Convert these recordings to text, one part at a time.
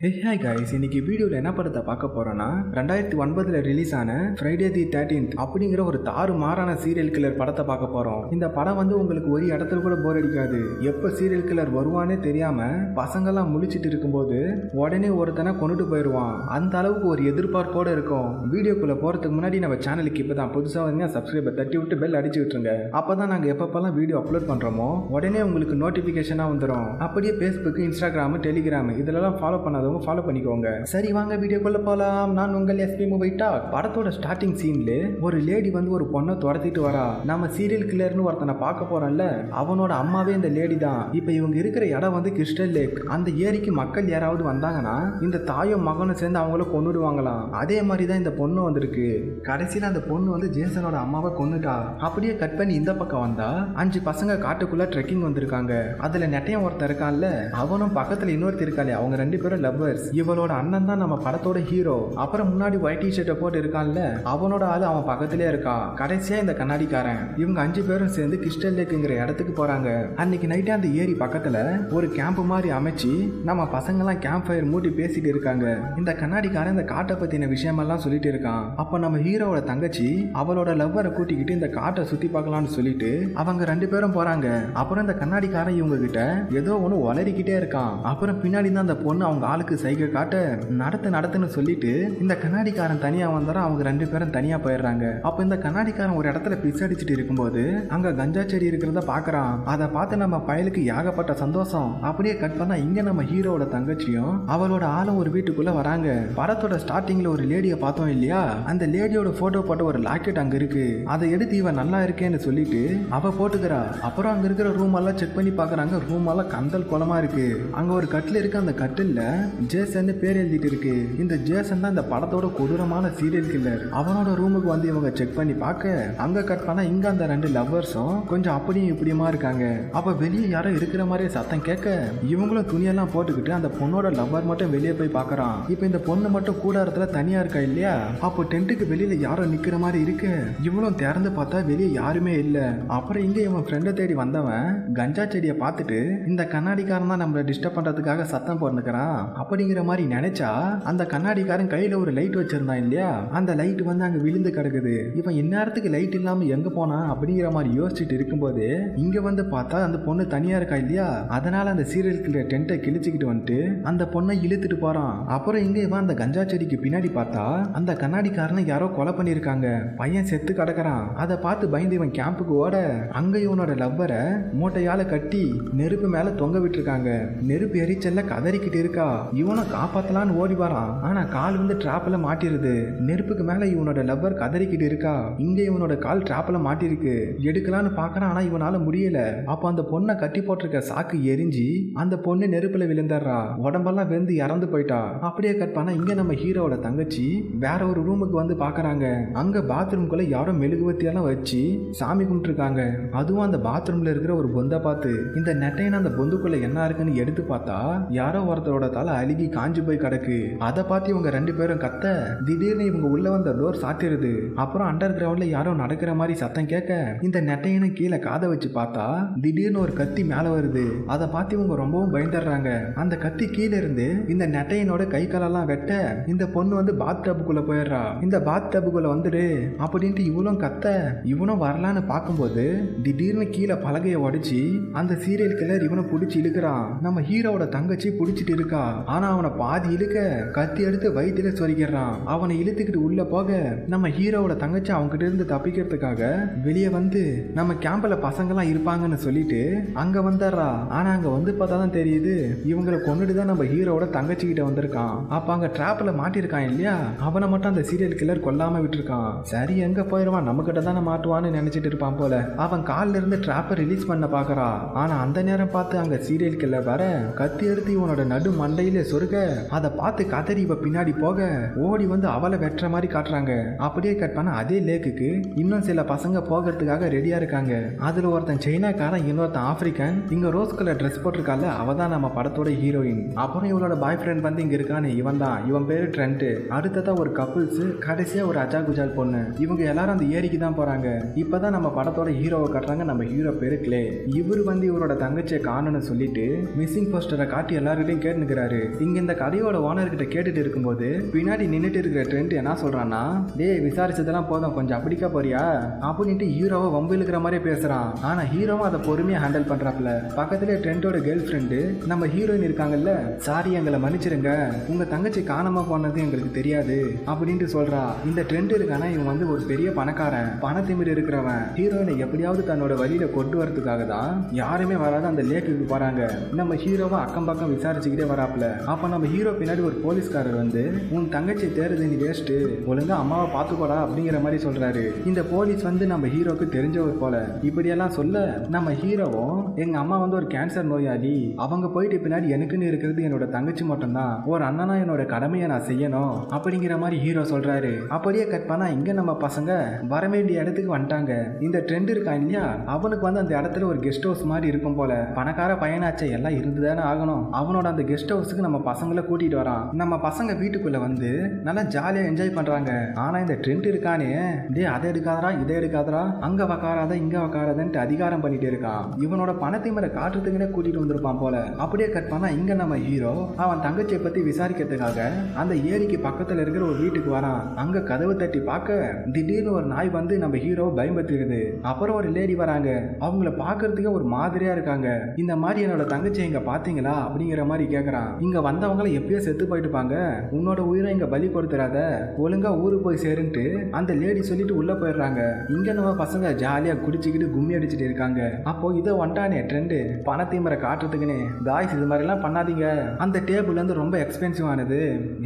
Hey hi guys இன்னைக்கு வீடியோவில் என்ன படத்தை பார்க்க போறோம்னா ரெண்டாயிரத்தி ஒன்பதுல ரிலீஸ் ஆன ஃப்ரைடே தி தேர்ட்டீன்த் அப்படிங்கிற ஒரு தாறு மாறான சீரியல் கில்லர் படத்தை பார்க்க போறோம். இந்த படம் வந்து உங்களுக்கு ஒரு இடத்துல கூட போர் அடிக்காது. எப்போ சீரியல் கில்லர் வருவானே தெரியாம பசங்கெல்லாம் முழிச்சிட்டு இருக்கும்போது உடனே ஒருத்தனை கொண்டுட்டு போயிடுவான் அந்த அளவுக்கு ஒரு எதிர்பார்ப்போட இருக்கும். வீடியோக்குள்ள போறதுக்கு முன்னாடி நம்ம சேனலுக்கு இப்போ தான் புதுசாக வந்து சப்ஸ்கிரைபர் தட்டி விட்டு பெல் அடிச்சு விட்டுருங்க. அப்பதான் நாங்கள் எப்பப்பெல்லாம் வீடியோ அப்லோட் பண்றோமோ உடனே உங்களுக்கு நோட்டிஃபிகேஷனாக வந்துடும் அப்படியே ஃபேஸ்புக்கு இன்ஸ்டாகிராம் டெலிகிராம் இதெல்லாம் ஃபாலோ பண்ணாதவங்க ஃபாலோ பண்ணிக்கோங்க. சரி வாங்க வீடியோக்குள்ள போலாம். நான் உங்கள் எஸ்பி மூவி டாக் படத்தோட ஸ்டார்டிங் சீன்ல ஒரு லேடி வந்து ஒரு பொண்ணை துரத்திட்டு வரா. நம்ம சீரியல் கில்லர்னு ஒருத்தனை பார்க்க போறோம்ல அவனோட அம்மாவே இந்த லேடி தான். இப்போ இவங்க இருக்கிற இடம் வந்து கிறிஸ்டல் லேக் அந்த ஏரிக்கு மக்கள் யாராவது வந்தாங்கன்னா இந்த தாயும் மகனும் சேர்ந்து அவங்கள கொண்டுடுவாங்களாம் அதே மாதிரி தான் இந்த பொண்ணு வந்திருக்கு. கடைசியில் அந்த பொண்ணு வந்து ஜேசனோட அம்மாவை கொன்னுட்டா. அப்படியே கட் பண்ணி இந்த பக்கம் வந்தா அஞ்சு பசங்க காட்டுக்குள்ள ட்ரெக்கிங் வந்திருக்காங்க. அதுல நெட்டையன் ஒருத்தன் இருக்கான்ல அவனும் பக்கத்துல இன்னொருத்தர் இருக்காளே. அவங்க ரெண்டு பேரும் லவ்வர்ஸ் இவளோட அண்ணன் தான் நம்ம படத்தோட ஹீரோ அப்புறம் முன்னாடி ஒயிட் டிஷர்ட்டை போட்டு இருக்கான்ல அவனோட ஆள் அவன் பக்கத்திலே இருக்கான் கடைசியா இந்த கண்ணாடிக்காரன். இவங்க அஞ்சு பேரும் சேர்ந்து கிறிஸ்டல் லேக்குங்கிற இடத்துக்கு போறாங்க. அன்னைக்கு நைட்டு அந்த ஏரி பக்கத்துல ஒரு கேம்ப் மாதிரி அமைச்சு நம்ம பசங்கெல்லாம் கேம்ப் ஃபயர் மூட்டி பேசிட்டு இருக்காங்க. இந்த கண்ணாடிக்காரன் இந்த காட்டை பத்தின விஷயமெல்லாம் சொல்லிட்டு இருக்கான். அப்போ நம்ம ஹீரோவோட தங்கச்சி அவளோட லவ்வரை கூட்டிக்கிட்டு இந்த காட்டை சுத்தி பார்க்கலாம்னு சொல்லிட்டு அவங்க ரெண்டு பேரும் போறாங்க. அப்புறம் இந்த கண்ணாடிக்காரன் இவங்க கிட்ட ஏதோ ஒன்று வளரிக்கிட்டே இருக்கான். அப்புறம் பின்னாடி தான் அந்த பொண்ணு அவங்க ஆளுக்கு சைகை காட்ட நடத்து நடத்துன்னு சொல்லிட்டு இந்த கண்ணாடிக்காரன் தனியா வந்தாலும் அவங்க ரெண்டு பேரும் தனியா போயிடுறாங்க. அப்போ இந்த கண்ணாடிக்காரன் ஒரு இடத்துல பிஸ் இருக்கும்போது அங்க கஞ்சா செடி இருக்கிறத பாக்குறான். அதை பார்த்து நம்ம பயலுக்கு ஏகப்பட்ட சந்தோஷம். அப்படியே கட் பண்ணா இங்க நம்ம ஹீரோவோட தங்கச்சியும் அவளோட ஆளும் ஒரு வீட்டுக்குள்ள வராங்க. படத்தோட ஸ்டார்டிங்ல ஒரு லேடியை பார்த்தோம் இல்லையா? அந்த லேடியோட போட்டோ போட்ட ஒரு லாக்கெட் அங்க இருக்கு. அதை எடுத்து இவன் நல்லா இருக்கேன்னு சொல்லிட்டு அவ போட்டுக்கிறா. அப்புறம் அங்க இருக்கிற ரூம் எல்லாம் செக் பண்ணி பாக்குறாங்க. ரூம் எல்லாம் கந்தல் குளமா இருக்கு. அங்க ஒரு கட்டில் இருக்கு. அந்த கட்டில்ல ஜேசன் பேர் எழுதிட்டு இருக்கு. இந்த ஜேசன் தான் இந்த படத்தோட கொடூரமான சீரியல் கில்லர் அவனோட ரூமுக்கு வந்து இவங்க செக் பண்ணி பார்க்க அங்க கட் பண்ணா இங்க அந்த ரெண்டு லவ்வர்ஸும் கொஞ்சம் அப்படியும் இப்படியுமா இருக்காங்க. அப்ப வெளியே யாரோ இருக்கிற மாதிரியே சத்தம் கேட்க இவங்களும் துணியெல்லாம் போட்டுக்கிட்டு அந்த பொண்ணோட லவ்வர் மட்டும் வெளியே போய் பாக்குறான் இப்போ இந்த பொண்ணு மட்டும் கூடாரத்துல தனியா இருக்கா இல்லையா? அப்போ டென்ட்டுக்கு வெளியில யாரோ நிக்கிற மாதிரி இருக்கு. இவளும் திறந்து பார்த்தா வெளியே யாருமே இல்ல. அப்புறம் இங்க இவன் ஃப்ரெண்டை தேடி வந்தவன் கஞ்சா செடியை பார்த்துட்டு இந்த கண்ணாடிக்காரன் தான் நம்மளை டிஸ்டர்ப் பண்றதுக்காக சத்தம் போட்டுக்கிறான் அப்படிங்கிற மாதிரி நினைச்சா அந்த கண்ணாடிக்காரன் கையில ஒரு லைட் வச்சிருந்தான் இல்லையா? அந்த லைட் வந்து அங்க விழுந்து கிடக்குது. இவன் இந்நேரத்துக்கு லைட் இல்லாம எங்க போனா அப்படிங்கிற மாதிரி யோசிச்சுட்டு இருக்கும்போது இங்க வந்து பார்த்தா அந்த பொண்ணு தனியா இருக்கா இல்லையா? அதனால அந்த சீரியல் டென்ட்டை கிழிச்சுக்கிட்டு வந்துட்டு அந்த பொண்ணை இழுத்துட்டு போறான். அப்புறம் இங்க இவன் அந்த கஞ்சா செடிக்கு பின்னாடி பார்த்தா அந்த கண்ணாடிக்காரனை யாரோ கொலை பண்ணியிருக்காங்க. பையன் செத்து கிடக்குறான். அதை பார்த்து பயந்து இவன் கேம்புக்கு ஓட அங்க இவனோட லவ்வரை மூட்டையால கட்டி நெருப்பு மேல தொங்க விட்டுருக்காங்க. நெருப்பு எரிச்சல்ல கதறிக்கிட்டு இருக்கா. இவனை காப்பாத்தலான்னு ஓடி வரான். ஆனா கால் வந்து டிராப்ல மாட்டிருது. நெருப்புக்கு மேல இவனோட லவ்வர் கதறிக்கிட்டு இருக்கா. இங்க இவனோட கால் டிராப்ல மாட்டிருக்கு. எடுக்கலான்னு பாக்குறான் ஆனா இவனால முடியல. அப்ப அந்த பொண்ணை கட்டி போட்டிருக்க சாக்கு எரிஞ்சு அந்த பொண்ணு நெருப்புல விழுந்துடுறா. உடம்பெல்லாம் வெந்து இறந்து போயிட்டா. அப்படியே கட் பண்ணா இங்க நம்ம ஹீரோவோட தங்கச்சி வேற ஒரு ரூமுக்கு வந்து பாக்குறாங்க. அங்க பாத்ரூம்குள்ள யாரோ மெழுகுவத்தியெல்லாம் வச்சு சாமி கும்பிட்டுருக்காங்க. அதுவும் அந்த பாத்ரூம்ல இருக்கிற ஒரு பொந்தை பார்த்து இந்த நெட்டையன் அந்த பொந்துக்குள்ள என்ன இருக்குன்னு எடுத்து பார்த்தா யாரோ ஒருத்தரோட தலை அழுகி காஞ்சு போய் கிடக்கு. அதை பார்த்து இவங்க ரெண்டு பேரும் கத்த திடீர்னு இவங்க உள்ள வந்த டோர் சாத்திருது. அப்புறம் அண்டர் கிரவுண்ட்ல யாரோ நடக்கிற மாதிரி சத்தம் கேட்க இந்த நெட்டையனும் கீழே காதை வச்சு பார்த்தா திடீர்னு ஒரு கத்தி மேல வருது. அதை பார்த்து இவங்க ரொம்பவும் பயந்துடுறாங்க. அந்த கத்தி கீழே இருந்து இந்த நெட்டையனோட கை காலெல்லாம் வெட்ட இந்த பொண்ணு வந்து பாத் டப்புக்குள்ள போயிடுறா. இந்த பாத் டப்புக்குள்ள வந்துடு அப்படின்ட்டு இவனும் கத்த இவனும் வரலான்னு பார்க்கும்போது திடீர்னு கீழே பலகையை உடைச்சி அந்த சீரியல் கிளர் இவனை பிடிச்சி இழுக்கிறான். நம்ம ஹீரோவோட தங்கச்சி பிடிச்சிட்டு இருக்கா. ஆனா அவனை பாதி இழுக்க கத்தி எடுத்து வயிற்றுல சொரிக்கிறான். அவனை இழுத்துக்கிட்டு உள்ள போக நம்ம ஹீரோவோட தங்கச்சி அவன்கிட்ட இருந்து தப்பிக்கிறதுக்காக வெளியே வந்து நம்ம கேம்பில் பசங்கெல்லாம் இருப்பாங்கன்னு சொல்லிட்டு அங்க வந்துடுறா. ஆனா அங்க வந்து பார்த்தா தான் தெரியுது இவங்களை கொண்டுட்டு தான் நம்ம ஹீரோவோட தங்கச்சி கிட்ட வந்திருக்கான். அப்ப அங்க டிராப்ல மாட்டிருக்கான் இல்லையா? அவனை மட்டும் அந்த சீரியல் கில்லர் கொல்லாம விட்டுருக்கான். சரி எங்க போயிடுவான்? நம்ம கிட்ட தானே மாட்டுவான்னு நினைச்சிட்டு இருப்பான் போல. அவன் கால்ல இருந்து டிராப்பை ரிலீஸ் பண்ண பாக்குறா ஆனா அந்த நேரம் பார்த்து அங்க சீரியல் கில்லர் வர கத்தி எடுத்து இவனோட நடு மண்டையில சொருக அதை பார்த்து கதறி இவ பின்னாடி போக ஓடி வந்து அவளை வெட்டுற மாதிரி காட்டுறாங்க. அப்படியே கட் பண்ண அதே லேக்குக்கு இன்னும் சில பசங்க போகிறதுக்காக ரெடியா இருக்காங்க. அதுல ஒருத்தன் சைனாக்காரன் இன்னொருத்தன் ஆப்பிரிக்கன். இங்க ரோஸ் கலர் ட்ரெஸ் போட்டிருக்கால அவ தான் நம்ம படத்தோட ஹீரோயின் அப்புறம் இவளோட பாய் ஃப்ரெண்ட் வந்து இங்க இருக்கானே இவன் தான் இவன் பேரு ட்ரெண்ட். அடுத்ததா ஒரு கப்புள்ஸ் கடைசியா ஒரு அஜா குஜால் பொண்ணு. இவங்க எல்லாரும் அந்த ஏரிக்கு தான் போறாங்க. இப்பதான் நம்ம படத்தோட ஹீரோவை காட்டுறாங்க நம்ம ஹீரோ பேரு கிளே இவர் வந்து இவரோட தங்கச்சியை காணணும்னு சொல்லிட்டு மிஸ்ஸிங் போஸ்டரை காட்டி எல்லார்கிட்டையும் கேட்டுக்கிறாரு இங்க இந்த கடையோட ஓனர் கிட்ட கேட்டுட்டு இருக்கும்போது பின்னாடி நின்னுட்டு இருக்கிற ட்ரெண்ட் என்ன சொல்றான்னா டேய் விசாரிச்சதெல்லாம் போதும் கொஞ்சம் அப்படிக்கா போறியா? அப்படின்ட்டு ஹீரோவை வம்பு இழுக்கிற மாதிரியே பேசுறான். ஆனா ஹீரோவும் அதை பொறுமையா ஹேண்டில் பண்றாப்ல பக்கத்துல ட்ரெண்டோட கேர்ள் ஃப்ரெண்டு நம்ம ஹீரோயின் இருக்காங்கல்ல சாரி எங்களை மன்னிச்சிருங்க. உங்க தங்கச்சி காணாம போனது எங்களுக்கு தெரியாது அப்படின்ட்டு சொல்றா. இந்த ட்ரெண்ட் இருக்கானா இவன் வந்து ஒரு பெரிய பணக்காரன். பணத்திமிர் இருக்கிறவன். ஹீரோயினை எப்படியாவது தன்னோட வழியில கொண்டு வரதுக்காக தான் யாருமே வராத அந்த லேக்குக்கு போறாங்க. நம்ம ஹீரோவை அக்கம் பக்கம் விசாரிச்சுக்கிட்டே வராப்ல அப்போ நம்ம ஹீரோ பின்னாடி ஒரு போலீஸ்காரர் வந்து உன் தங்கச்சி தேடுது நீ வேஸ்ட்டு ஒழுங்காக அம்மாவை பார்த்துக்கோடா அப்படிங்கிற மாதிரி சொல்கிறாரு இந்த போலீஸ் வந்து நம்ம ஹீரோக்கு தெரிஞ்சவர் போல. இப்படியெல்லாம் சொல்ல நம்ம ஹீரோவும் எங்கள் அம்மா வந்து ஒரு கேன்சர் நோயாளி. அவங்க போயிட்டு பின்னாடி எனக்குன்னு இருக்கிறது என்னோட தங்கச்சி மட்டும்தான். ஒரு அண்ணனா என்னோட கடமையை நான் செய்யணும் அப்படிங்கிற மாதிரி ஹீரோ சொல்கிறாரு அப்படியே கட் பண்ணால் இங்கே நம்ம பசங்க வர வேண்டிய இடத்துக்கு வந்துட்டாங்க. இந்த ட்ரெண்ட் இருக்கான் இல்லையா? அவனுக்கு வந்து அந்த இடத்துல ஒரு கெஸ்ட் ஹவுஸ் மாதிரி இருக்கும் போல. பணக்கார பையனாச்சே எல்லாம் இருந்துதானே ஆகணும். அவனோட அந்த கெஸ்ட் ஹவுஸுக்கு நம்ம பசங்களை கூட்டிட்டு வரான். நம்ம பசங்க வீட்டுக்குள்ள வந்து நல்லா ஜாலியா என்ஜாய் பண்றாங்க. ஆனா இந்த ட்ரெண்ட் இருக்கானே. டேய் அதை எடுக்காதரா இதை எடுக்காதரா அங்க உக்காராத இங்க உக்காராதன்ட்டு அதிகாரம் பண்ணிட்டு இருக்கான். இவனோட பணத்தை மேல காட்டுறதுக்குன்னே கூட்டிட்டு வந்திருப்பான் போல. அப்படியே கட் பண்ணா இங்க நம்ம ஹீரோ அவன் தங்கச்சியை பத்தி விசாரிக்கிறதுக்காக அந்த ஏரிக்கு பக்கத்துல இருக்கிற ஒரு வீட்டுக்கு வரான். அங்க கதவு தட்டி பார்க்க திடீர்னு ஒரு நாய் வந்து நம்ம ஹீரோ பயன்படுத்திடுது அப்புறம் ஒரு லேடி வராங்க. அவங்கள பார்க்கறதுக்கே ஒரு மாதிரியா இருக்காங்க. இந்த மாதிரி என்னோட தங்கச்சி இங்க பாத்தீங்களா அப்படிங்கிற மாதிரி கேக்குறான். இங்க வந்தவங்கள எப்பயோ செத்து போயிட்டுப்பாங்க. உன்னோட உயிரை இங்க பலி கொடுத்துறாத ஒழுங்கா ஊருக்கு போய் சேருன்ட்டு அந்த லேடி சொல்லிட்டு உள்ள போயிடுறாங்க. இங்க நம்ம பசங்க ஜாலியா குடிச்சிக்கிட்டு கும்மி அடிச்சுட்டு இருக்காங்க. அப்போ இதை வந்துட்டானே ட்ரெண்டு பணத்தீமரை காட்டுறதுக்குன்னு காய்ஸ் இது மாதிரிலாம் பண்ணாதீங்க. அந்த டேபிள் வந்து ரொம்ப எக்ஸ்பென்சிவ் ஆனது.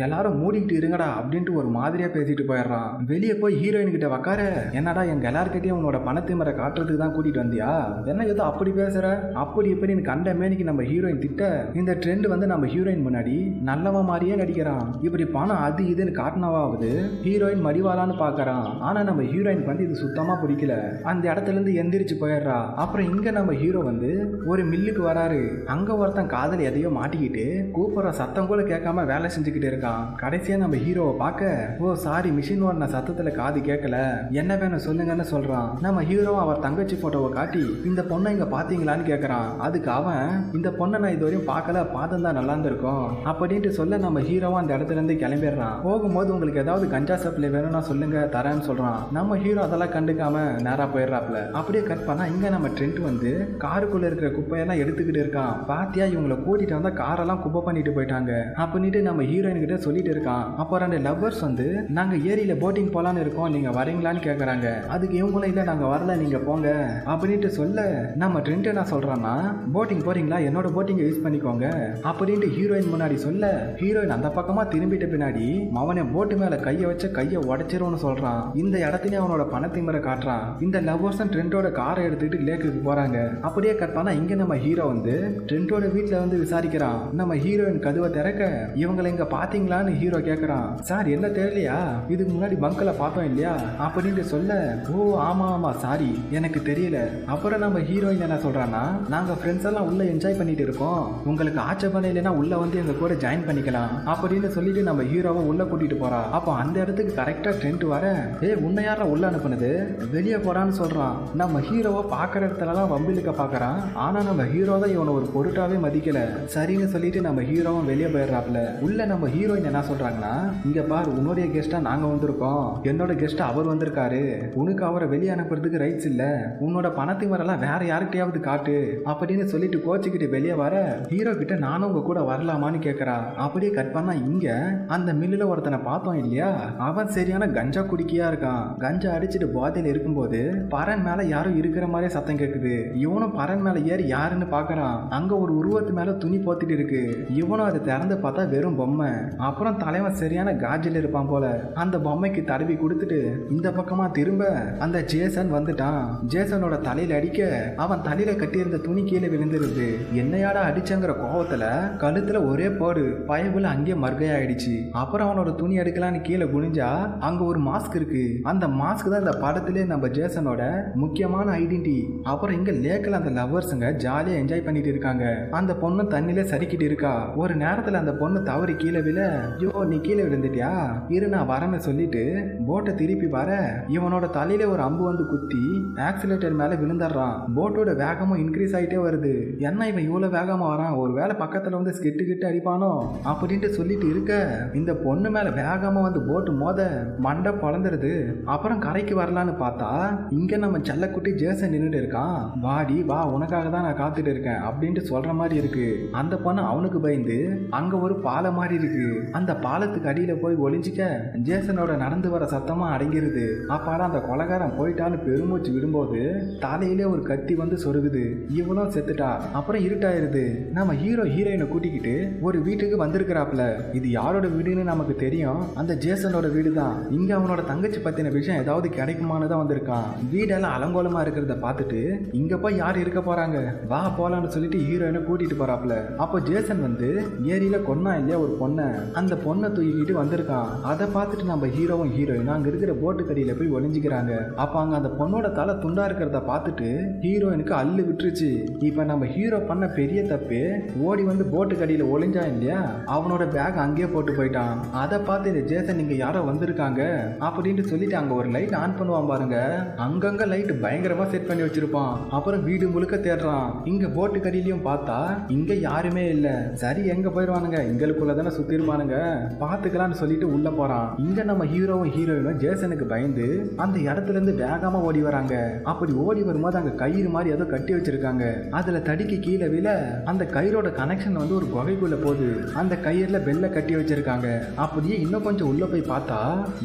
எல்லாரும் மூடிக்கிட்டு இருங்கடா அப்படின்ட்டு ஒரு மாதிரியா பேசிட்டு போயிடுறான். வெளியே போய் ஹீரோயின் கிட்ட உக்கார. என்னடா எங்க எல்லார்கிட்டயும் உன்னோட பணத்தீமரை காட்டுறதுக்கு தான் கூட்டிட்டு வந்தியா? என்ன ஏதோ அப்படி பேசுற? அப்படி இப்படின்னு கண்ட மேனிக்கு நம்ம ஹீரோயின் திட்ட. இந்த ட்ரெண்ட் வந்து நம்ம ஹீரோயின் முன்னாடி நல்லவன் மாதிரியே நடிக்கிறான். இப்படி பணம் அது இதுன்னு காட்டினவாவது ஹீரோயின் மடிவாளான்னு பார்க்கறான். ஆனா நம்ம ஹீரோயினுக்கு வந்து இது சுத்தமா பிடிக்கல. அந்த இடத்துல இருந்து எந்திரிச்சு போயிடுறா. அப்புறம் இங்க நம்ம ஹீரோ வந்து ஒரு மில்லுக்கு வராரு. அங்க ஒருத்தன் காதல் எதையோ மாட்டிக்கிட்டு கூப்பிடுற சத்தம் கூட கேட்காம வேலை செஞ்சுக்கிட்டு இருக்கான். கடைசியா நம்ம ஹீரோவை பார்க்க ஓ சாரி மிஷின் ஓடின சத்தத்துல காது கேட்கல. என்ன வேணும் சொல்லுங்கன்னு சொல்றான். நம்ம ஹீரோ அவர் தங்கச்சி போட்டோவை காட்டி இந்த பொண்ணை இங்க பாத்தீங்களான்னு கேக்குறான் அதுக்கு அவன் இந்த பொண்ணை நான் இதுவரையும் பார்க்கல. பார்த்தா நல்லா இருந்திருக்கும். அப்படின்ட்டு சொல்ல நம்ம ஹீரோவும் அந்த இடத்துல இருந்து கிளம்பிடுறான். போகும்போது உங்களுக்கு ஏதாவது கஞ்சா சப்ளை வேணும்னா சொல்லுங்க தரேன்னு சொல்கிறான் நம்ம ஹீரோ அதெல்லாம் கண்டுக்காம நேராக போயிடுறாப்ல அப்படியே கட் பண்ணால் இங்கே நம்ம ட்ரெண்ட் வந்து காருக்குள்ளே இருக்கிற குப்பையெல்லாம் எடுத்துக்கிட்டு இருக்கான். பாத்தியா இவங்களை கூட்டிட்டு வந்தால் காரெல்லாம் குப்பை பண்ணிட்டு போயிட்டாங்க. அப்படின்ட்டு நம்ம ஹீரோயின் கிட்ட சொல்லிட்டு இருக்கான். அப்போ ரெண்டு லவ்வர்ஸ் வந்து நாங்கள் ஏரியில் போட்டிங் போகலான்னு இருக்கோம். நீங்கள் வரீங்களான்னு கேட்குறாங்க அதுக்கு இவங்களும் இல்லை நாங்கள் வரல. நீங்கள் போங்க. அப்படின்ட்டு சொல்ல நம்ம ட்ரெண்ட் என்ன சொல்றான்னா போட்டிங் போகிறீங்களா என்னோட போட்டிங்கை யூஸ் பண்ணிக்கோங்க. அப்படின்ட்டு ஹீரோ ஹீரோயின் முன்னாடி சொல்ல ஹீரோயின் அந்த பக்கமா திரும்பிட்ட பின்னாடி அவனை போட்டு மேல கைய வச்ச கைய உடைச்சிரும்னு சொல்றான். இந்த இடத்துலயே அவனோட பணத்திமரை காட்டுறான். இந்த லவ்வர்ஸன் ட்ரெண்டோட காரை எடுத்துக்கிட்டு லேக்குக்கு போறாங்க. அப்படியே கட் பண்ணா இங்க நம்ம ஹீரோ வந்து ட்ரெண்டோட வீட்டுல வந்து விசாரிக்கிறான். நம்ம ஹீரோயின் கதவை திறக்க இவங்களை இங்க பாத்தீங்களான்னு ஹீரோ கேக்குறான். சார் என்ன தெரியலையா? இதுக்கு முன்னாடி பங்கல பார்த்தோம் இல்லையா? அப்படின்னு சொல்ல ஓ ஆமா ஆமா சாரி எனக்கு தெரியல. அப்புறம் நம்ம ஹீரோயின் என்ன சொல்றான்னா நாங்க ஃப்ரெண்ட்ஸ் எல்லாம் உள்ள என்ஜாய் பண்ணிட்டு இருக்கோம். உங்களுக்கு ஆட்சேபனை இல்லைன்னா உள்ள வந்து எங்கள் கூட ஜாயின் பண்ணிக்கலாம். அப்படின்னு சொல்லிட்டு நம்ம ஹீரோவை உள்ளே கூட்டிகிட்டு போகிறா அப்போ அந்த இடத்துக்கு கரெக்டாக ட்ரெண்ட் வர ஏ உன்னை யாரா உள்ளே அனுப்புனது? வெளியே போகிறான்னு சொல்கிறான் நம்ம ஹீரோவை பார்க்குற இடத்துலலாம் வம்பிழுக்க பார்க்குறான். ஆனால் நம்ம ஹீரோ தான் இவனை ஒரு பொருட்டாவே மதிக்கல. சரின்னு சொல்லிட்டு நம்ம ஹீரோவும் வெளியே போயிடுறாப்ல உள்ள நம்ம ஹீரோயின் என்ன சொல்றாங்கன்னா இங்க பார் உன்னுடைய கெஸ்டா நாங்க வந்திருக்கோம். என்னோட கெஸ்ட் அவர் வந்திருக்காரு. உனக்கு அவரை வெளியே அனுப்புறதுக்கு ரைட்ஸ் இல்ல. உன்னோட பணத்தை வரலாம் வேற யாருக்கிட்டையாவது காட்டு. அப்படின்னு சொல்லிட்டு கோச்சுக்கிட்டு வெளியே வர ஹீரோ கிட்ட நானும் உங்க கூட பண்ணலாமான்னு கேட்குறா அப்படியே கட் பண்ணா இங்க அந்த மில்லுல ஒருத்தனை பார்த்தோம் இல்லையா? அவன் சரியான கஞ்சா குடிக்கியா இருக்கான். கஞ்சா அடிச்சுட்டு போதையில இருக்கும்போது பறன் மேல யாரும் இருக்கிற மாதிரியே சத்தம் கேட்குது இவனும் பறன் மேல ஏறி யாருன்னு பாக்குறான். அங்க ஒரு உருவத்து மேல துணி போத்திட்டு இருக்கு. இவனும் அதை திறந்து பார்த்தா வெறும் பொம்மை. அப்புறம் தலைவன் சரியான காஜில் இருப்பான் போல. அந்த பொம்மைக்கு தடவி கொடுத்துட்டு இந்த பக்கமா திரும்ப. அந்த ஜேசன் வந்துட்டான். ஜேசனோட தலையில அடிக்க அவன் தலையில கட்டியிருந்த துணி கீழே விழுந்துருது. என்னையாடா அடிச்சங்கிற கோவத்துல கழுத்துல ஒரே போடு. பயபுல அங்கேயே மர்கையாயிடுச்சு. அப்புறம் அவனோட துணி எடுக்கலான்னு கீழே குனிஞ்சா அங்க ஒரு மாஸ்க் இருக்கு. அந்த மாஸ்க் தான் இந்த படத்திலே நம்ம ஜேசனோட முக்கியமான ஐடென்டி அப்புறம் இங்க லேக்கில் அந்த லவ்வர்ஸுங்க ஜாலியா என்ஜாய் பண்ணிட்டு இருக்காங்க. அந்த பொண்ணு தண்ணிலே சரிக்கிட்டு இருக்கா. ஒரு நேரத்துல அந்த பொண்ணு தவறி கீழே விழ ஐயோ நீ கீழே விழுந்துட்டியா? இரு நான் வரேன்னு சொல்லிட்டு போட்டை திருப்பி வர இவனோட தலையில ஒரு அம்பு வந்து குத்தி ஆக்சிலேட்டர் மேல விழுந்துடுறான். போட்டோட வேகமும் இன்க்ரீஸ் ஆயிட்டே வருது. என்ன இவன் இவ்வளவு வேகமா வரான்? ஒரு வேளை பக்கத்துல வந்து ஸ்கிட்டு கிட்டு அடிப்பானோ? அப்படின்ட்டு சொல்லிட்டு இருக்க இந்த பொண்ணு மேல வேகமா வந்து போட்டு மோத மண்டை பொழந்துருது. அப்புறம் கரைக்கு வரலான்னு பார்த்தா இங்க நம்ம செல்லக்குட்டி ஜேசன் நின்றுட்டு இருக்கான். வாடி வா உனக்காக தான் நான் காத்துட்டு இருக்கேன் அப்படின்ட்டு சொல்ற மாதிரி இருக்கு. அந்த பொண்ணு அவனுக்கு பயந்து அங்க ஒரு பாலம் மாதிரி இருக்கு. அந்த பாலத்துக்கு அடியில போய் ஒளிஞ்சிக்க ஜேசனோட நடந்து வர சத்தமா அடங்கிருது. அப்பாடா அந்த கொலகாரன் போயிட்டான்னு பெருமூச்சு விடும்போது தலையிலே ஒரு கத்தி வந்து சொருகுது. இவனும் செத்துட்டா அப்புறம் இருட்டாயிருது. நம்ம ஹீரோ ஹீரோயினை கூட்டிக்கிட்டு ஒரு வீட்டுக்கு வந்திருக்கிறாப்ல இது யாரோட வீடுன்னு நமக்கு தெரியும். அந்த ஜேசனோட வீடு தான் இங்க அவனோட தங்கச்சி பத்தின விஷயம் ஏதாவது கிடைக்குமான்னு தான் வந்திருக்கான். வீடெல்லாம் அலங்கோலமா இருக்கிறத பார்த்துட்டு இங்க போய் யார் இருக்க போறாங்க? வா போலான்னு சொல்லிட்டு ஹீரோயினை கூட்டிட்டு போறாப்ல அப்போ ஜேசன் வந்து ஏரியில கொன்னா இல்லையா ஒரு பொண்ணை? அந்த பொண்ணை தூக்கிட்டு வந்திருக்கான். அதை பார்த்துட்டு நம்ம ஹீரோவும் ஹீரோயினும் அங்க இருக்கிற போட்டு கடியில போய் ஒளிஞ்சுக்கிறாங்க. அப்ப அங்க அந்த பொண்ணோட தலை துண்டா இருக்கிறத பார்த்துட்டு ஹீரோயினுக்கு அள்ளு விட்டுருச்சு. இப்ப நம்ம ஹீரோ பண்ண பெரிய தப்பு ஓடி வந்து போட்டு கடியில ஒளிஞ்சான் இல்லையா? அவனோட பேக் அங்கேயே போட்டு போயிட்டான். அதை பார்த்து இந்த ஜேசன் இங்க யாரோ வந்திருக்காங்க அப்படின்ட்டு சொல்லிட்டு அங்க ஒரு லைட் ஆன் பண்ணுவான் பாருங்க. அங்கங்க லைட் பயங்கரமா செட் பண்ணி வச்சிருப்பான். அப்புறம் வீடு முழுக்க தேடுறான். இங்க போட்டு கடியிலையும் பார்த்தா இங்க யாருமே இல்ல. சரி எங்க போயிடுவானுங்க எங்களுக்குள்ள தானே சுத்தி இருப்பானுங்க. பாத்துக்கலாம்னு சொல்லிட்டு உள்ள போறான். இங்க நம்ம ஹீரோவும் ஹீரோயினும் ஜேசனுக்கு பயந்து அந்த இடத்துல இருந்து வேகமா ஓடி வராங்க. அப்படி ஓடி வரும்போது அங்க கயிறு மாதிரி ஏதோ கட்டி வச்சிருக்காங்க. அதுல தடிக்கு கீழே விழ அந்த கயிறோட கனெக்ஷன் வந்து ஒரு குகை குகைக்குள்ள போகுது அந்த கயிறுல பெல்ல கட்டி வச்சிருக்காங்க. அப்படியே இன்னும் கொஞ்சம் உள்ள போய் பார்த்தா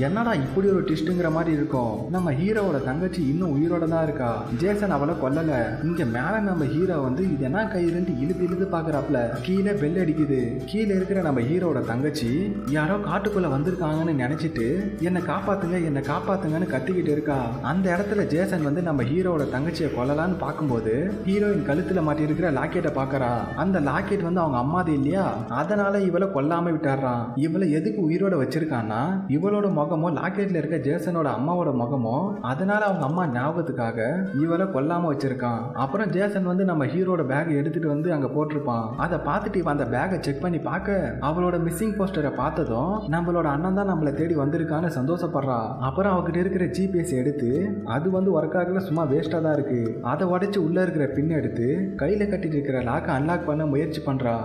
என்னடா இப்படி ஒரு ட்விஸ்ட்டுங்கிற மாதிரி இருக்கும். நம்ம ஹீரோவோட தங்கச்சி இன்னும் உயிரோட தான் இருக்கா? ஜேசன் அவளை கொல்லல. இங்க மேல நம்ம ஹீரோ வந்து இது என்ன கயிறுன்ட்டு இழுத்து இழுத்து பார்க்குறாப்ல. கீழே பெல் அடிக்குது. கீழே இருக்கிற நம்ம ஹீரோவோட தங்கச்சி யாரோ காட்டுக்குள்ள வந்திருக்காங்கன்னு நினைச்சிட்டு என்னை காப்பாத்துங்க என்னை காப்பாத்துங்கன்னு கத்திக்கிட்டு இருக்கா. அந்த இடத்துல ஜேசன் வந்து நம்ம ஹீரோவோட தங்கச்சியை கொல்லலான்னு பார்க்கும்போது ஹீரோயின் கழுத்துல மாட்டி இருக்கிற லாக்கெட்டை பார்க்குறா. அந்த லாக்கெட் வந்து அவங்க அம்மாது இல்லையா? அதனால இவளை கொல்லாம விட்டாடுறான் இவளை எதுக்கு உயிரோட வச்சிருக்கான்னா இவளோட முகமோ லாக்கெட்ல இருக்க ஜேசனோட அம்மாவோட முகமோ அதனால அவங்க அம்மா ஞாபகத்துக்காக இவளை கொல்லாம வச்சிருக்கான். அப்புறம் ஜேசன் வந்து நம்ம ஹீரோட பேக் எடுத்துட்டு வந்து அங்க போட்டிருப்பான். அதை பார்த்துட்டு இவன் அந்த பேக்கை செக் பண்ணி பார்க்க அவளோட மிஸ்ஸிங் போஸ்டரை பார்த்ததும் நம்மளோட அண்ணன் தான் நம்மளை தேடி வந்திருக்கான்னு சந்தோஷப்படுறா. அப்புறம் அவகிட்ட இருக்கிற ஜிபிஎஸ் எடுத்து அது வந்து ஒர்க் ஆகல சும்மா வேஸ்டா தான் இருக்கு. அதை உடைச்சு உள்ள இருக்கிற பின் எடுத்து கையில கட்டிட்டு இருக்கிற லாக்கை அன்லாக் பண்ண முயற்சி பண்றா.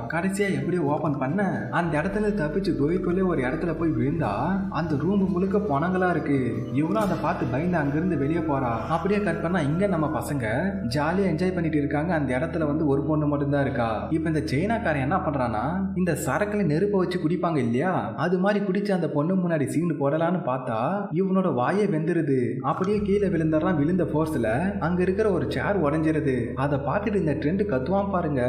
கடைசியா எப்படியோ ஓபன் பண்ண? அந்த இடத்துல தப்பிச்சு குகைக்குள்ளே ஒரு இடத்துல போய் விழுந்தா அந்த ரூம் முழுக்க பணங்களா இருக்கு. இவனும் அதை பார்த்து பயந்து அங்கிருந்து வெளியே போறா. அப்படியே கட் பண்ணா இங்க நம்ம பசங்க ஜாலியா என்ஜாய் பண்ணிட்டு இருக்காங்க. அந்த இடத்துல வந்து ஒரு பொண்ணு மட்டும்தான் இருக்கா. இப்போ இந்த சைனாக்காரன் என்ன பண்றானா இந்த சரக்குல நெருப்பை வச்சு குடிப்பாங்க இல்லையா? அது மாதிரி குடிச்சு அந்த பொண்ணு முன்னாடி சீனு போடலான்னு பார்த்தா இவனோட வாயே வெந்துருது. அப்படியே கீழே விழுந்துடுறான் விழுந்த ஃபோர்ஸில் அங்க இருக்கிற ஒரு சேர் உடஞ்சிருது. அதை பார்த்துட்டு இந்த ட்ரெண்ட் கத்துவான் பாருங்க.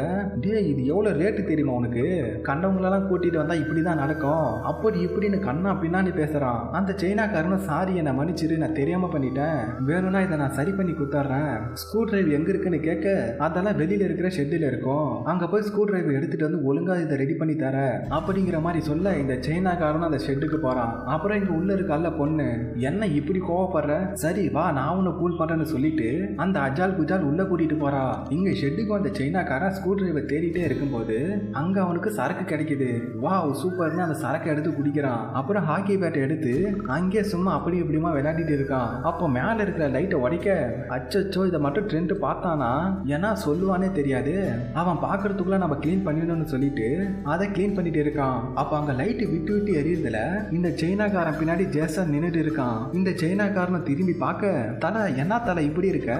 டே இது எவ்வளவு ரேட்டு தெரியுமா உனக்கு கண்டவங்களெல்லாம் வந்தால் இப்படி தான் நடக்கும். அப்படி இப்படின்னு கண்ணா பின்னாடி பேசுகிறான் அந்த சைனாக்காரனும் சாரி என்னை மன்னிச்சிரு நான் தெரியாமல் பண்ணிட்டேன். வேணும்னா இதை நான் சரி பண்ணி கொடுத்துட்றேன். ஸ்க்ரூ டிரைவ் எங்கே இருக்குன்னு கேட்க அதெல்லாம் வெளியில் இருக்கிற ஷெட்டில் இருக்கும். அங்கே போய் ஸ்க்ரூ டிரைவ் எடுத்துகிட்டு வந்து ஒழுங்காக இதை ரெடி பண்ணி தர. அப்படிங்கிற மாதிரி சொல்ல இந்த சைனாக்காரனும் அந்த ஷெட்டுக்கு போகிறான் அப்புறம் இங்கே உள்ளே இருக்கால பொண்ணு என்ன இப்படி கோவப்படுற? சரி வா நான் உன்னை கூல் பண்றேன்னு சொல்லிட்டு அந்த அஜால் குஜால் உள்ளே கூட்டிகிட்டு போகிறா இங்கே ஷெட்டுக்கு வந்த சைனாக்காரன் ஸ்க்ரூ டிரைவர் தேடிட்டே இருக்கும்போது அங்கே அவனுக்கு சரக்கு கிடைக்குது. வா சூப்பர்னு அந்த சரக்கு எடுத்து குடிக்கிறான். அப்புறம் ஹாக்கி பேட்டை எடுத்து அங்கேயே சும்மா அப்படி இப்படிமா விளையாடிட்டு இருக்கான். அப்போ மேலே இருக்கிற லைட்டை உடைக்க அச்சச்சோ இதை மட்டும் ட்ரெண்ட் பார்த்தானா? ஏன்னா சொல்லுவானே தெரியாது. அவன் பார்க்கறதுக்குள்ள நம்ம க்ளீன் பண்ணிடணும்னு சொல்லிட்டு அதை க்ளீன் பண்ணிட்டு இருக்கான். அப்போ அங்கே லைட்டு விட்டு விட்டு எரியுதுல இந்த சைனாக்காரன் பின்னாடி ஜேசன் நின்றுட்டு இருக்கான். இந்த சைனாக்காரனை திரும்பி பார்க்க தலை என்ன தலை இப்படி இருக்க?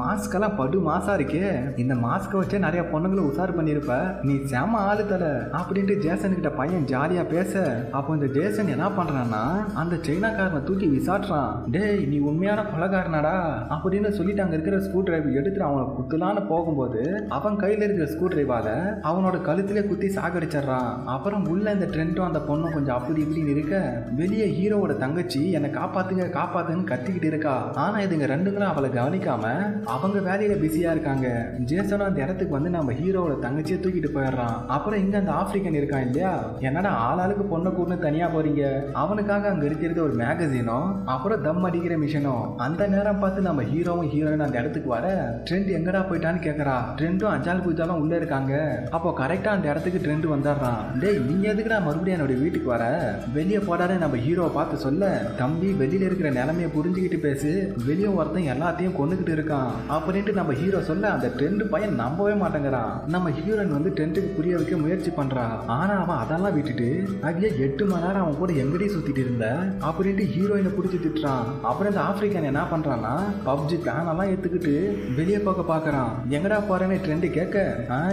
மாஸ்க் எல்லாம் படு மாசா இருக்கே. இந்த மாஸ்கை வச்சே நிறைய பொண்ணுங்களை உசார் பண்ணியிருப்ப. நீ செம ஆள். தலை அப்படின்ட்டு ஜேசன் கிட்ட பையன் ஜாலியா பேச அப்போ இந்த ஜேசன் என்ன பண்றான்னா அந்த சைனாக்காரனை தூக்கி விசாட்டுறான் டேய் நீ உண்மையான கொலகாரனாடா அப்படின்னு சொல்லிட்டு அங்க இருக்கிற ஸ்க்ரூ டிரைவர் எடுத்துட்டு அவனை குத்துலான்னு போகும்போது அவன் கையில இருக்கிற ஸ்க்ரூ டிரைவால அவனோட கழுத்திலே குத்தி சாகடிச்சிடுறான். அப்புறம் உள்ள இந்த ட்ரெண்டும் அந்த பொண்ணும் கொஞ்சம் அப்படி இப்படின்னு இருக்க வெளியே ஹீரோவோட தங்கச்சி என்னை காப்பாத்துங்க காப்பாத்துன்னு கத்திக்கிட்டு இருக்கா. ஆனா இதுங்க ரெண்டுங்களும் அவளை கவனிக்காம அவங்க வேலையில பிஸியா இருக்காங்க. ஜேசனும் அந்த இடத்துக்கு வந்து நம்ம ஹீரோவோட தங்கச்சியை தூக்கிட்டு போயிடுறான். அப்புறம் இங்கே அந்த ஆப்பிரிக்கன் இருக்கான் இல்லையா? என்னடா ஆளாளுக்கு பொண்ணை கூட்டு தனியாக போகிறீங்க அவனுக்காக அங்கே இருக்கிறது ஒரு மேகசினும் அப்புறம் தம் அடிக்கிற மிஷினும் அந்த நேரம் பார்த்து நம்ம ஹீரோவும் ஹீரோயின் அந்த இடத்துக்கு வர ட்ரெண்ட் எங்கடா போயிட்டான்னு கேட்குறா ட்ரெண்டும் அஜால் பூஜாலும் உள்ளே இருக்காங்க. அப்போ கரெக்டாக அந்த இடத்துக்கு ட்ரெண்ட் வந்துடுறான். டேய் நீ எதுக்குடா மறுபடியும் என்னுடைய வீட்டுக்கு வர? வெளியே போடாத நம்ம ஹீரோவை பார்த்து சொல்ல. தம்பி வெளியில் இருக்கிற நிலைமையை புரிஞ்சுக்கிட்டு பேசு. வெளியே ஒருத்தன் எல்லாத்தையும் கொண்டுகிட்டு இருக்கான். அப்படின்ட்டு நம்ம ஹீரோ சொல்ல அந்த ட்ரெண்ட் பையன் நம்பவே மாட்டேங்கிறான். நம்ம ஹீரோயின் வந்து ட்ரெண்டுக்கு புரிய வைக்க முயற்சி பண்றா. ஆனா அவன் அதெல்லாம் விட்டுட்டு அவிய எட்டு மணி நேரம் அவன் கூட எங்கடி சுத்திட்டு இருந்த? அப்படின்ட்டு ஹீரோயினை பிடிச்சி திட்டுறான். அப்புறம் இந்த ஆப்பிரிக்கன் என்ன பண்றான்னா பப்ஜி பேனெல்லாம் எடுத்துக்கிட்டு வெளியே போக பாக்குறான். எங்கடா போறேன்னு ட்ரெண்டு கேட்க?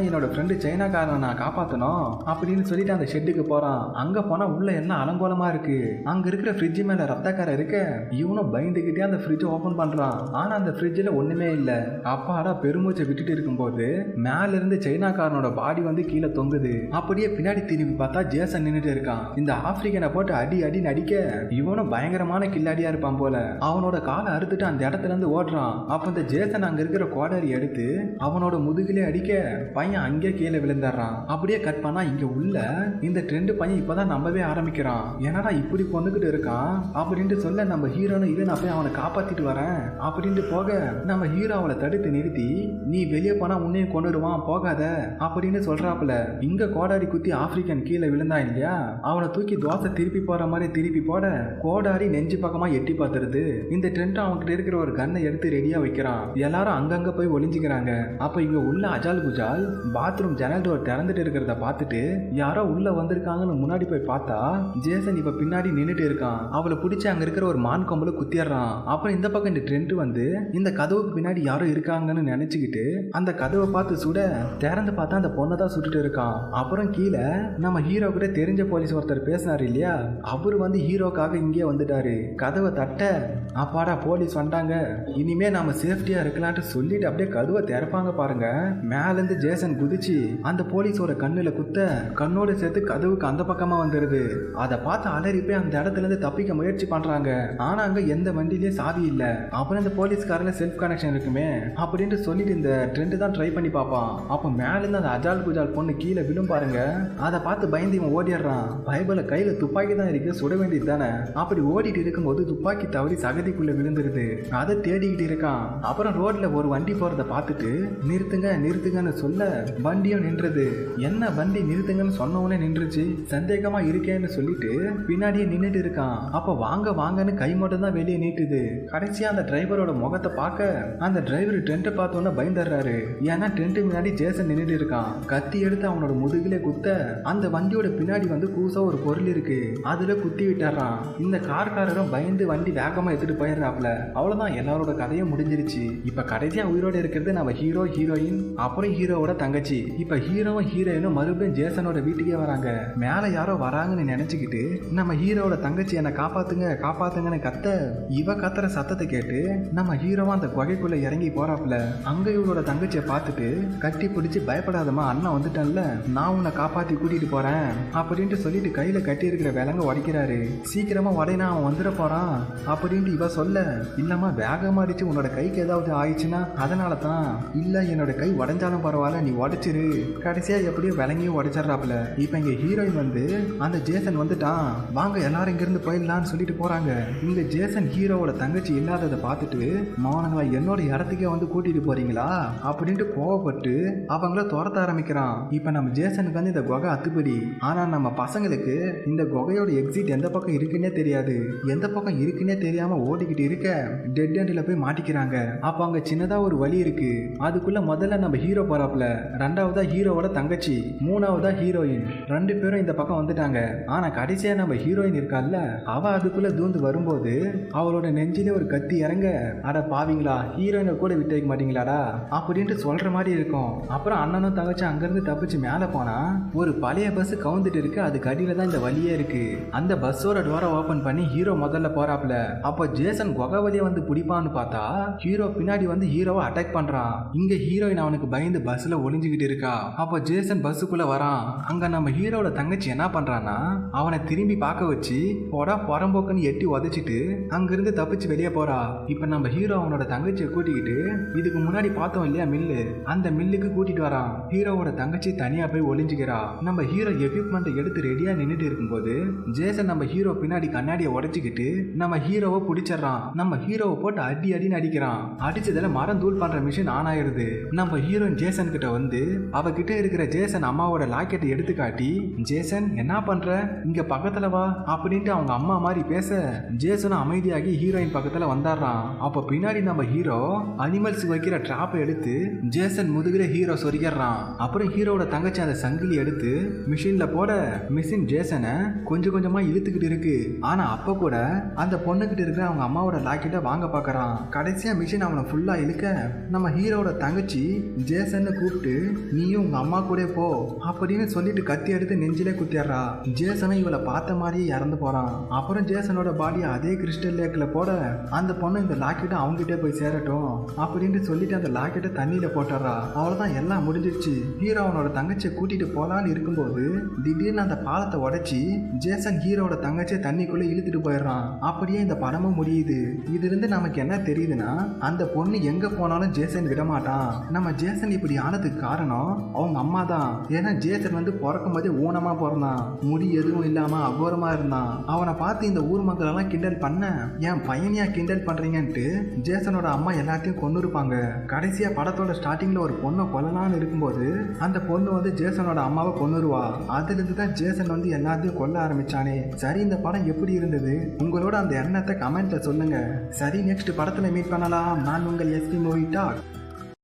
என்னோட ஃப்ரெண்டு சைனாக்காரனை நான் காப்பாத்தணும் அப்படின்னு சொல்லிட்டு அந்த ஷெட்டுக்கு போறான். அங்க போனா உள்ள எல்லாம் அலங்கோலமா இருக்கு? அங்க இருக்கிற ஃப்ரிட்ஜ் மேல ரத்தக்கார இருக்க? இவனும் பயந்துகிட்டே அந்த ஃப்ரிட்ஜ் ஓபன் பண்றான். ஆனா அந்த ஃப்ரிட்ஜ்ல ஒண்ணுமே இல்ல. அப்பாடா பெருமூச்சை விட்டுட்டு இருக்கும்போது மேல இருந்து சைனாக்காரனோட பாடி வந்து கீழே தொங்குது அப்படியே பின்னாடி திரும்பி பார்த்தா ஜேசன் நின்னுட்டு இருக்கான். இந்த ஆப்பிரிக்கனை போட்டு அடி அடி நடிக்க இவனும் பயங்கரமான கில்லாடியா இருப்பான் போல. அவனோட காலை அறுத்துட்டு அந்த இடத்துல இருந்து ஓடுறான். அப்ப இந்த ஜேசன் அங்க இருக்கிற கோடாரி எடுத்து அவனோட முதுகிலே அடிக்க பையன் அங்கே கீழே விழுந்துடுறான். அப்படியே கட் பண்ணா இங்க உள்ள இந்த ட்ரெண்டு பையன் இப்பதான் நம்பவே ஆரம்பிக்கிறான். என்னடா இப்படி கொண்டுகிட்டு இருக்கான்? அப்படின்ட்டு சொல்ல நம்ம ஹீரோனு இரு நான் போய் அவனை காப்பாத்திட்டு வரேன். அப்படின்ட்டு போக நம்ம ஹீரோ அவளை தடுத்து நிறுத்தி நீ வெளியே போனா உன்னையும் கொண்டுடுவான் போகாத அப்படின்னு சொல்றாப்புல. இங்க கோடாரி குத்தி ஆப்பிரிக்கன் கீழே விழுந்தான் இல்லையா? அவனை தூக்கி தோசை திருப்பி போற மாதிரி திருப்பி போட கோடாரி நெஞ்சு பக்கமா எட்டி பார்த்துருது இந்த ட்ரெண்ட் அவன்கிட்ட இருக்கிற ஒரு கன்னை எடுத்து ரெடியா வைக்கிறான். எல்லாரும் அங்கங்க போய் ஒளிஞ்சுக்கிறாங்க. அப்ப இங்க உள்ள அஜால் குஜால் பாத்ரூம் ஜன்னல் டோர் திறந்துட்டு இருக்கிறத பார்த்துட்டு யாரோ உள்ள வந்திருக்காங்கன்னு முன்னாடி போய் பார்த்தா ஜேசன் இப்ப பின்னாடி நின்றுட்டு இருக்கான். அவளை பிடிச்சி அங்க இருக்கிற ஒரு மான் கொம்பல குத்திடுறான் அப்புறம் இந்த பக்கம் இந்த ட்ரெண்ட் வந்து இந்த கதவுக்கு பின்னாடி யாரோ இருக்காங்கன்னு நினைச்சுக்கிட்டு அந்த கதவை பார்த்து சுட திறந்து பார்த்தா அந்த பொண்ணை தான் சுட்டுட்டு இருக்கான். அப்புறம் கீழே நம்ம ஹீரோ கிட்ட தெரிஞ்ச போலீஸ் ஒருத்தர் பேசினார் இல்லையா? அவர் வந்து ஹீரோக்காக இங்கே வந்துட்டாரு. கதவை தட்ட அப்பாடா போலீஸ் வந்தாங்க. இனிமே நாம சேஃப்டியா இருக்கலாம்னு சொல்லிட்டு அப்படியே கதவை திறப்பாங்க பாருங்க. மேலேருந்து ஜேசன் குதிச்சு அந்த போலீஸோட கண்ணுல குத்த கண்ணோட சேர்த்து கதவுக்கு அந்த பக்கமா வந்துருது. அதை பார்த்து அலறி போய் அந்த இடத்துல இருந்து தப்பிக்க முயற்சி பண்றாங்க. ஆனா அங்க எந்த வண்டிலயும் சாவி இல்ல. அப்புறம் இந்த போலீஸ்காரில் செல்ஃப் கனெக்ஷன் இருக்குமே அப்படின்ட்டு சொல்லிட்டு இந்த ட்ரெண்ட் தான் ட்ரை பண்ணி பார்ப்பான். அப்போ மேலேருந்து அந்த அஜால் குஜால் பொண்ணு கீழே விழும் பாருங்க. அதை பார்த்து பயந்து இவன் ஓடிடுறான். பைபிள கையில துப்பாக்கி தான் இருக்கு சுட வேண்டியது தானே? அப்படி ஓடிட்டு இருக்கும்போது துப்பாக்கி தவறி சகதிக்குள்ள விழுந்துருது. அதை தேடிக்கிட்டு இருக்கான். அப்புறம் ரோட்ல ஒரு வண்டி போறத பார்த்துட்டு நிறுத்துங்க நிறுத்துங்கன்னு சொல்ல வண்டியும் நின்றது. என்ன வண்டி நிறுத்துங்கன்னு சொன்னவனே நின்றுச்சு? சந்தேகமா இருக்கேன்னு சொல்லிட்டு பின்னாடியே நின்னுட்டு இருக்கான். அப்ப வாங்க வாங்கன்னு கை மட்டும் தான் வெளியே நீட்டுது. கடைசியா அந்த டிரைவரோட முகத்தை பார்க்க அந்த டிரைவர் டென்ட்டை பார்த்தோன்னே பயந்துடுறாரு. ஏன்னா டென்ட் முன்னாடி ஜேசன் நின்னுட்டு இருக்கான். கத்தி எடுத்து அவனோட முதுகிலே குத்த அந்த வண்டியோட பின்னாடி வந்து கூசா ஒரு பொருள் இருக்கு. அதுல குத்தி விட்டுறான். இந்த கார்காரரும் பயந்து வண்டி வேகமா எடுத்துட்டு போயிடுறாப்ல அவ்வளவுதான் எல்லாரோட கதையும் முடிஞ்சிருச்சு. இப்ப கடைசியா உயிரோட இருக்கிறது நம்ம ஹீரோ ஹீரோயின் அப்புறம் ஹீரோவோட தங்கச்சி. இப்ப ஹீரோவும் ஹீரோயினும் மறுபடியும் ஜேசனோட வீட்டுக்கே வராங்க. மேல யாரோ வராங்கன்னு நினைச்சுக்கிட்டு நம்ம ஹீரோவோட தங்கச்சி என்னை காப்பாத்துங்க காப்பாத்துங்கன்னு கத்த இவ கத்துற சத்தத்தை கேட்டு நம்ம ஹீரோவா அந்த குகைக்குள்ள இறங்கி போறாப்ல அங்க இவரோட தங்கச்சியை பார்த்துட்டு கட்டி பிடிச்சி பயப்படாதம்மா அண்ணன் வந்துட்டான்ல. நான் உன்னை காப்பாத்தி கூட்டிட்டு போறேன். அப்படின்ட்டு சொல்லிட்டு கையில கட்டி இருக்கிற விலங்க உடைக்கிறாரு. சீக்கிரமா உடையினா அவன் வந்துட போறான். அப்படின்ட்டு இவ சொல்ல இல்லம்மா வேகமா அடிச்சு உன்னோட கைக்கு ஏதாவது ஆயிடுச்சுன்னா அதனால தான் இல்ல என்னோட கை உடஞ்சாலும் பரவாயில்ல நீ உடைச்சிரு. கடைசியா எப்படியோ விலங்கியும் உடைச்சிடுறாப்ல இப்ப இங்க ஹீரோயின் வந்து அந்த ஜேசன் வந்துட்டான். வாங்க எல்லாரும் இங்கேருந்து போயிடலான்னு சொல்லிட்டு போறாங்க. இங்க ஜேசன் ஹீரோவோட தங்கச்சி இல்லாததை பார்த்துட்டு மௌனங்களா என்னோட இடத்துக்கே வந்து கூட்டிட்டு போறீங்களா? அப்படின்ட்டு கோவப்பட்டு அவங்கள துரத்த ஆரம்பிக்கிறான். இப்ப நம்ம ஜேசனுக்கு வந்து இந்த குகை அத்துப்படி. ஆனால் நம்ம பசங்களுக்கு இந்த குகையோட எக்ஸிட் எந்த பக்கம் இருக்குன்னே தெரியாது. எந்த பக்கம் இருக்குன்னே தெரியாம ஓடிக்கிட்டு இருக்க டெட் எண்டில் போய் மாட்டிக்கிறாங்க. அப்போ அங்கே சின்னதாக ஒரு வழி இருக்கு. அதுக்குள்ள முதல்ல நம்ம ஹீரோ போறாப்ல ரெண்டாவதா ஹீரோவோட தங்கச்சி மூணாவதா ஹீரோயின் ரெண்டு பேரும் இந்த பக்கம் வந்துட்டாங்க. ஆனால் கடைசியாக நம்ம ஹீரோயின் இருக்கால அவ அதுக்குள்ள தூந்து வரும்போது அவளோட நெஞ்சிலே ஒரு கத்தி இறங்க அட பாவீங்களா ஹீரோயினை கூட விட்டு வைக்க மாட்டீங்களாடா? அப்படின்ட்டு சொல்ற மாதிரி இருக்கும். அப்புறம் அண்ணனும் தங்கச்சி அங்கேருந்து தப்பிச்சு மேலே போனால் ஒரு பழைய பஸ் கவுந்துட்டு இருக்கு. அதுக்கு அடியில் தான் இந்த வழியே இருக்கு. அந்த பஸ்ஸோட டோரை ஓப்பன் பண்ணி ஹீரோ முதல்ல போறாப்ல அப்போ ஜேசன் குகை வந்து பிடிப்பான்னு பார்த்தா ஹீரோ பின்னாடி வந்து ஹீரோவை அட்டாக் பண்றான். இங்க ஹீரோயின் அவனுக்கு பயந்து பஸ்ல ஒளிஞ்சுக்கிட்டு இருக்கா. அப்போ ஜேசன் பஸ்ஸுக்குள்ள வரான். அங்க நம்ம ஹீரோட தங்கச்சி என்ன பண்றான்னா அவனை திரும்பி பார்க்க வச்சு போடா புறம்போக்குன்னு எட்டி உதைச்சிட்டு அங்கிருந்து தப்பிச்சு வெளியே போறா. இப்ப நம்ம ஹீரோ அவனோட தங்கச்சியை கூட்டிக்கிட்டு இதுக்கு முன்னாடி பார்த்தோம் இல்லையா மில்லு? அந்த மில்லுக்கு கூட்டிட்டு வரான். ஹீரோவோட தங்கச்சி தனியா போய் ஒளிஞ்சுக்கிறா. நம்ம ஹீரோ எக்யூப்மெண்ட்டை எடுத்து ரெடியா நின்றுட்டு இருக்கும்போது ஜேசன் நம்ம ஹீரோ பின்னாடி கண்ணாடியை உடைச்சிக்கிட்டு நம்ம ஹீரோவை பிடிச்சிடுறான். நம்ம ஹீரோவை போட்டு அடி அடின்னு அடிக்கிறான். அடிச்சதுல மரம் தூள் பண்ற மிஷின் ஆன் ஆயிருது. நம்ம ஹீரோயின் ஜேசன் கிட்ட வந்து அவகிட்ட இருக்கிற ஜேசன் அம்மாவோட லாக்கெட்டை எடுத்து காட்டி ஜேசன் என்ன பண்ற? இங்க பக்கத்துல வா. அப்படின்ட்டு அவங்க அம்மா மாதிரி பேச ஜேசனும் அமைதியாகி ஹீரோயின் பக்கத்துல வந்தாடுறான். அப்ப பின்னாடி நம்ம ஹீரோ அனிமல்ஸ் வைக்கிற டிராப்பை எடுத்து ஜேசன் முதுகில ஹீரோ சொரிக்கிறான் அப்புறம் ஹீரோட தங்கச்சி வச்ச அந்த சங்கிலி எடுத்து மிஷின்ல போட மிஷின் ஜேசனை கொஞ்சம் கொஞ்சமா இழுத்துக்கிட்டு இருக்கு. ஆனா அப்ப கூட அந்த பொண்ணுகிட்ட இருக்கிற அவங்க அம்மாவோட லாக்கெட்டை வாங்க பார்க்கறான். கடைசியா மிஷின் அவனை ஃபுல்லா இழுக்க நம்ம ஹீரோட தங்கச்சி ஜேசன்னு கூப்பிட்டு நீயும் உங்க அம்மா கூட போ அப்படின்னு சொல்லிட்டு கத்தி எடுத்து நெஞ்சிலே குத்திடுறா ஜேசனை இவளை பார்த்த மாதிரியே இறந்து போறான். அப்புறம் ஜேசனோட பாடியை அதே கிறிஸ்டல் லேக்ல போட அந்த பொண்ணு இந்த லாக்கெட்டை அவங்ககிட்ட போய் சேரட்டும் அப்படின்ட்டு சொல்லிட்டு அந்த லாக்கெட்டை தண்ணியில போட்டுறா. அவ்வளவுதான் எல்லாம் முடிஞ்சிருச்சு. ஹீரோ அவனோட தங்கச்சியை கூட்டிகிட்டு போகலான்னு இருக்கும்போது திடீர்னு அந்த பாலத்தை உடைச்சி ஜேசன் ஹீரோட தங்கச்சியை தண்ணிக்குள்ளே இழுத்துட்டு போயிடுறான். அப்படியே இந்த படமும் முடியுது. இதுல இருந்து நமக்கு என்ன தெரியுதுன்னா அந்த பொண்ணு எங்கே போனாலும் ஜேசன் விடமாட்டான். நம்ம ஜேசன் இப்படி ஆனதுக்கு காரணம் அவங்க அம்மா தான். ஏன்னா ஜேசன் வந்து பிறக்கும் போதே ஊனமாக பிறந்தான். முடி எதுவும் இல்லாமல் அகோரமாக இருந்தான். அவனை பார்த்து இந்த ஊர் மக்கள் எல்லாம் கிண்டல் பண்ண என் பையனையா கிண்டல் பண்ணுறீங்கன்ட்டு ஜேசனோட அம்மா எல்லாத்தையும் கொண்டு இருப்பாங்க கடைசியாக படத்தோட ஸ்டார்டிங்கில் ஒரு பொண்ணை கொல்லலான்னு இருக்கும்போது அந்த பொண்ணு வந்து ஜேசனோட அம்மாவை கொன்னுருவா. அதுலேருந்து தான் ஜேசன் வந்து எல்லாத்தையும் கொல்ல ஆரம்பிச்சானே. சரி இந்த படம் எப்படி இருந்தது? உங்களோட அந்த எண்ணத்தை கமெண்ட்ல சொல்லுங்க. சரி நெக்ஸ்ட் படத்துல மீட் பண்ணலாம். நான் உங்கள் எஸ்பி மூவி டாக்